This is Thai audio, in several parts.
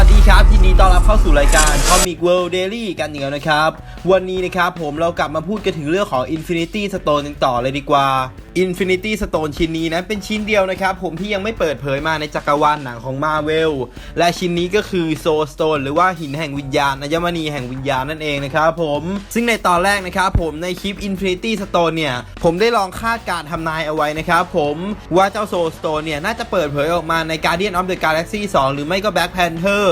วัสดีครับ ยินดีต้อนรับเข้าสู่รายการ Comic World Daily กันอีกแล้วนะครับ วันนี้นะครับผมเรากลับมาพูดกันถึงเรื่องของ Infinity Stone กันต่อเลยดีกว่า Infinity Stone ชิ้นนี้นะเป็นชิ้นเดียวนะครับ ผมที่ยังไม่เปิดเผยมาในจักรวาลหนังของ Marvel และชิ้นนี้ก็คือ Soul Stone หรือว่าหินแห่งวิญญาณอัญมณีแห่งวิญญาณนั่นเองนะครับผมซึ่งในตอนแรกนะครับผมในคลิป Infinity Stone เนี่ย ผมได้ลองคาดการณ์ทำนายเอาไว้นะครับผมว่าเจ้า Soul Stone เนี่ย น่าจะเปิดเผยออกมาใน Guardian of the Galaxy 2 หรือไม่ก็ Black Panther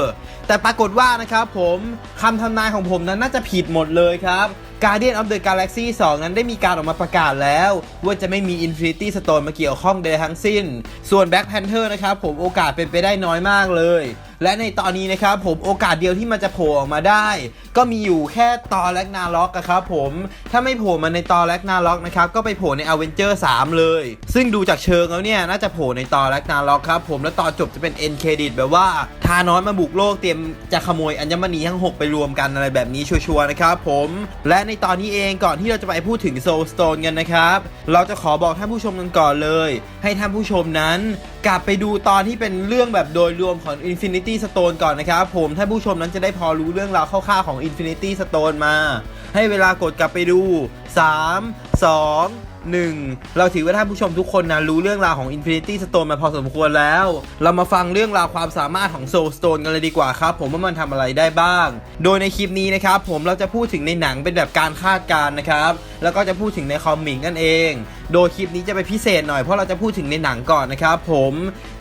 แต่ปรากฏว่านะครับผมคำทำนายของผมนั้นน่าจะผิดหมดเลยครับ Guardian of the Galaxy 2 นั้นได้มีการออกมาประกาศแล้ว ว่าจะไม่มี Infinity Stone มาเกี่ยวข้องใดทั้งสิ้น ส่วน Black Panther นะครับผมโอกาสเป็นไปได้น้อยมากเลย และในตอนนี้นะครับผมโอกาสเดียวที่มันจะโผล่ออกมาได้ ก็มีอยู่แค่ตอนแลกนาล็อกครับผมถ้าไม่โผล่มาในตอนแลกนาล็อกนะครับก็ไปโผล่ใน a v e n g e r 3เลย ซึ่งดูจากเชิงแล้วเนี่ยน่าจะโผล่ในตอนแลกนาล็อกครับผมแล้วตอนจบจะเป็น end credit แบบว่าทานอสมาบุกโลกเตรียมจะขโมยอัญมณีทั้ง 6 ไปรวมกันอะไรแบบนี้ชัวร์ๆนะครับผมและในตอนนี้เองก่อนที่เราจะไปพูดถึง Soul Stone กันนะครับเราจะขอบอกท่านผู้ชมกันก่อนเลย ให้ท่านผู้ชมนั้น กลับไปดูตอนที่เป็นเรื่องแบบโดยรวมของ Infinity Stone ก่อนนะครับผมท่านผู้ชมนั้นจะได้พอรู้เรื่องราวคร่าวๆของ Infinity Stone มา ให้เวลากดกลับไปดู 3 2 1 เราถือว่าท่านผู้ชมทุกคนนะรู้เรื่องราวของ Infinity Stone มาพอสมควรแล้ว เรามาฟังเรื่องราวความสามารถของ Soul Stone กันเลยดีกว่าครับ ผมว่ามันทำอะไรได้บ้าง โดยในคลิปนี้นะครับผมเราจะพูดถึงในหนังเป็นแบบการคาดการณ์นะครับ แล้วก็จะพูดถึงในคอมิกนั่นเอง โดยคลิปนี้จะไปพิเศษหน่อยเพราะเราจะพูดถึงในหนังก่อนนะครับผม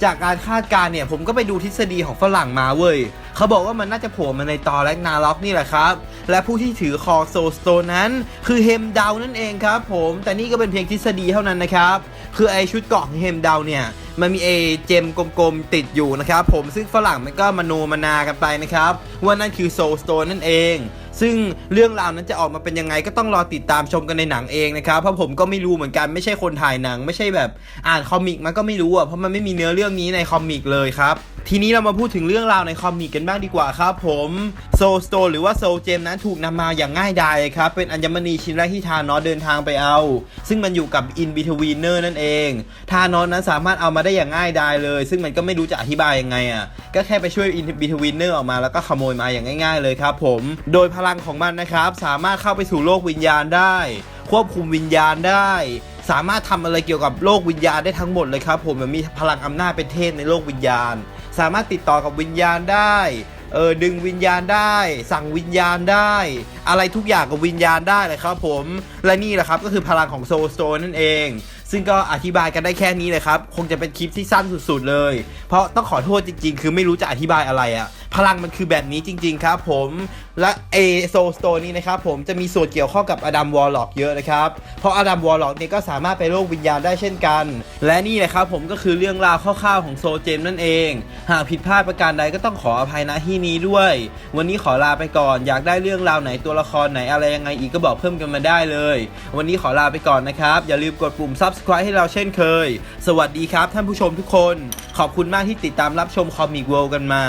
จากการคาดการณ์เนี่ยผมก็ไปดูทฤษฎีของฝรั่งมาเว้ยเขาบอกว่ามันน่าจะโผล่มาในตอแลกนาล็อกนี่แหละครับ และผู้ที่ถือคอโซสโตนนั้น คือเฮมดาวนั่นเองครับผมแต่นี่ก็เป็นเพียงทฤษฎีเท่านั้นนะครับ คือไอชุดเกาะของเฮมดาวเนี่ยมันมีเอเจมกลมๆ ติดอยู่นะครับผมซึ่งฝรั่งมันก็มโนมนากันไปนะครับ ว่านั่นคือโซสโตนนั่นเอง ซึ่งเรื่องราวนั้นจะออกมาเป็นยังไงก็ต้องรอติดตามชมกันในหนังเองนะครับเพราะผมก็ไม่รู้เหมือนกันไม่ใช่คนถ่ายหนัง ไม่ใช่แบบอ่านคอมิกมันก็ไม่รู้อะเพราะมันไม่มีเนื้อเรื่องนี้ในคอมิกเลยครับ ทีนี้เรามาพูดถึงเรื่องราวในคอมิกกันบ้างดีกว่าครับผมโซสโตหรือว่าโซเจมนั้นถูกนำมาอย่างง่ายดายครับ เป็นอัญมณีชิ้นแรกที่ทานอสเดินทางไปเอา ซึ่งมันอยู่กับอินบิทวีเนอร์นั่นเอง ทานอสนั้นสามารถเอามาได้อย่างง่ายดายเลย ซึ่งมันก็ไม่รู้จะอธิบายยังไงอะก็แค่ไปช่วยอินบิทวีเนอร์ออกมาแล้วก็ขโมยมาอย่างง่าย ๆ เลยครับผม โดยพลังของมันนะครับสามารถเข้าไปสู่โลกวิญญาณได้ ควบคุมวิญญาณได้สามารถทำอะไรเกี่ยวกับโลกวิญญาณได้ทั้งหมดเลยครับผมมันมีพลังอำนาจเป็นเทพในโลกวิญญาณ สามารถติดต่อกับวิญญาณได้เออดึงวิญญาณได้ สั่งวิญญาณได้ อะไรทุกอย่างกับวิญญาณได้เลยครับผม และนี่แหละครับก็คือพลังของโซลสโตนนั่นเอง ซึ่งก็อธิบายกันได้แค่นี้เลยครับ คงจะเป็นคลิปที่สั้นสุดๆเลย เพราะต้องขอโทษจริงๆ คือไม่รู้จะอธิบายอะไรอะพลังมันคือแบบนี้จริง ๆ ครับผมและเอโซสโตนนี้นะครับผมจะมีส่วนเกี่ยวข้องกับอดัมวอลล็อกเยอะนะครับ เพราะอดัมวอลล็อกเนี่ยก็สามารถไปโลกวิญญาณได้เช่นกัน และนี่แหละครับผมก็คือเรื่องราวคร่าวๆของโซเจมนั่นเอง หากผิดพลาดประการใดก็ต้องขออภัยนะที่นี้ด้วย วันนี้ขอลาไปก่อนอยากได้เรื่องราวไหนตัวละครไหนอะไรยังไงอีกก็บอกเพิ่มกันมาได้เลย วันนี้ขอลาไปก่อนนะครับอย่าลืมกดปุ่ม subscribe subscribe ให้เราเช่นเคย สวัสดีครับท่านผู้ชมทุกคน ขอบคุณมากที่ติดตามรับชมคอมิกเวิลด์กันมา